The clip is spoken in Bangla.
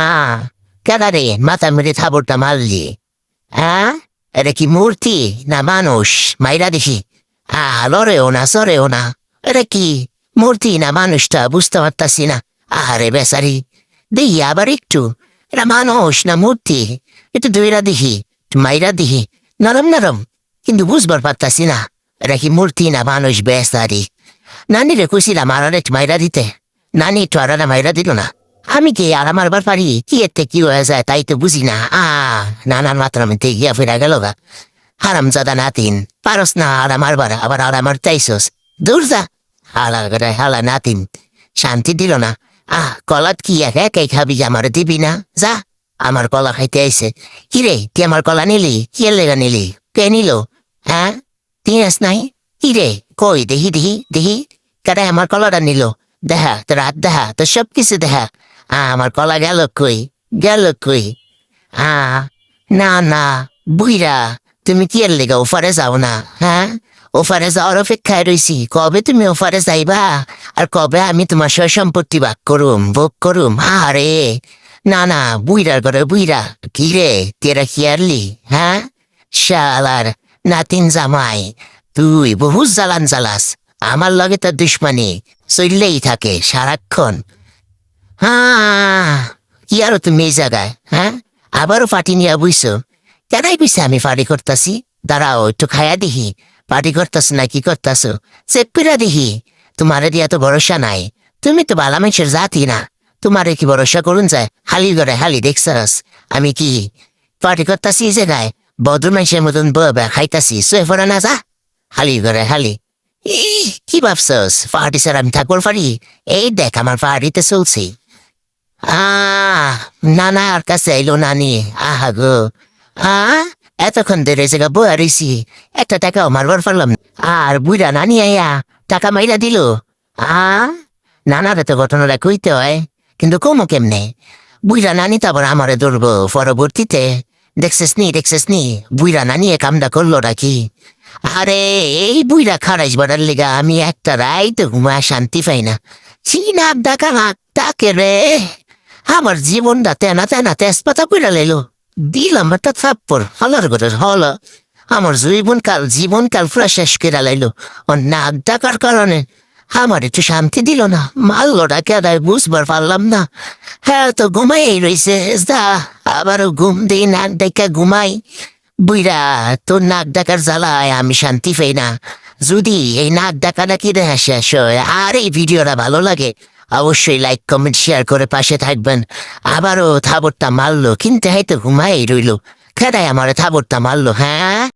হ্যাঁ কেন রে? মাথা মেরে থাবরটা মারলি। হ্যাঁ? এটা কি মূর্তি না মানুষ? মাইরা দেখি আহ লড়েও না সরেও না। এটা কি মূর্তি না মানুষটা? বুঝতে পারতাছি না। আরে বেসারি দেখি আবার একটু। এটা মানুষ না মূর্তি? একটু দুইরা দেখি মাইরা দেখি নরম নরম। কিন্তু বুঝবার পারতাছি না। এটা কি মূর্তি না মানুষ? বেসারি নানি রে কুছিলাম আর মাইরা দিতে। নানি একটু আর মাইরা দিল না। আমি কি আর আমার বার কি এতে কি হয়ে যায় তাই তো বুঝি না আ নানার মাত্রা মধ্যে গিয়া ফিরা গেল গা হারাম জাদা নাতিন পারস না আর আমার বার আবার আর আমার তাইছস দূর যা হালা করে হালা নাতিন শান্তি দিল না আহ কলাত কি এক একাই খাবি আমার দিবি না যা আমার কলা খাইতে আইছে কিরে তুই আমার কলা নিলি কি লেগা নিলি কে নিল হ্যাঁ তুই আস নাই কিরে কই দেখি দেখি দেখি কেডা আমার কলাটা নিল দেখা তোর হাত দেখা তোর সব কিছু দেখা আমার কলা গেল কই? গেল কই? আ, না না বুইরা তুমি কি এর লেগে ওফারে যাও না হ্যাঁ? ওফারে যাওয়ার অপেক্ষায় রইছি। কবে তুমি ওফারে যাইবা? আর কবে আমি তোমার সয় সম্পত্তি ভাগ করুম, ভোগ করুম? আরে না না বুইরার ঘরে বুইরা কি রে তেরা কি আরলি হ্যাঁ? শালার নাতিন জামাই, তুই বহু জ্বালান জ্বালাস। আমার লগে তোর দুশ্মনী, চললেই থাকে সারাক্ষণ। আরও তুমি এই জায়গায় হ্যাঁ আবারও পার্টি নিয়ে বুঝছ কেনাই বুঝছে আমি পার্টি করতাছি দাঁড়াও, একটু খায়া দেখি পার্টি করতাস না কি করতাস চেক করে দেখি তোমার দিয়ে এত ভরসা নাই। তুমি তো বালা মানুষের জাতি না। তোমারে কি ভরসা করুন যায়? হালি করে হালি দেখছস আমি কি পার্টি করতাছি এই জায়গায় ভদ্র মানুষের মতন ববা খাইতাছি। শুয়ে পড়া না যা। হালি করে হালি। কি ভাবছস পার্টি স্যার আমি থাকব পারি এই দেখ আমার পার্টিতে চলছে। আহ, নানা আর কাছে এলো নানি। আহা গো। আহ, এতক্ষণ ধরে জায়গা বয়া রইছি। একটা টাকাও মারবার পারলাম আর বুড়া নানি আয়া টাকা মাইরা দিল। আহ, নানারে তো ঘটনাটা কইতে হয়, কিন্তু কমো কেমনে? বুড়া নানি তো আবার আমারে ধরবো পরবর্তীতে। দেখছিস নি দেখছিস নি বুড়া নানি এ কামটা করল নাকি? আরে, এই বুইরা খারাইস বাড়ার লেগা, আমি একটা রাই তো ঘুমা শান্তি পাই না। চিনা ডাকা ডাকে রে। আমার জীবনটা তেনা তেনা তেজপাতা কইরা লাইলো। দিলাম একটা থাপ্পর হলার করে হল। আমার জীবনকাল জীবনকাল পুরা শেষ করে লাইলো। ও নাক ডাকার কারণে আমার একটু শান্তি দিল না। মাল্লোটা কেদায় বুঝবার পারলাম না। হ্যাঁ তো ঘুমাই রইছে। যা, আবারও ঘুম দিই, নাক ডেকে ঘুমাই। বুইরা তোর নাক ডাকার জ্বালায় আমি শান্তি পাই না। যদি এই নাক ডাকা নাকি দেখা শেষ হয়? আর এই ভিডিওটা ভালো লাগে অবশ্যই লাইক কমেন্ট শেয়ার করে পাশে থাকবেন। আবারও থাবরটা মারলো, কিন্তু হয়তো ঘুমাই রইল। খেদায় আমার থাবরটা মারলো হ্যাঁ?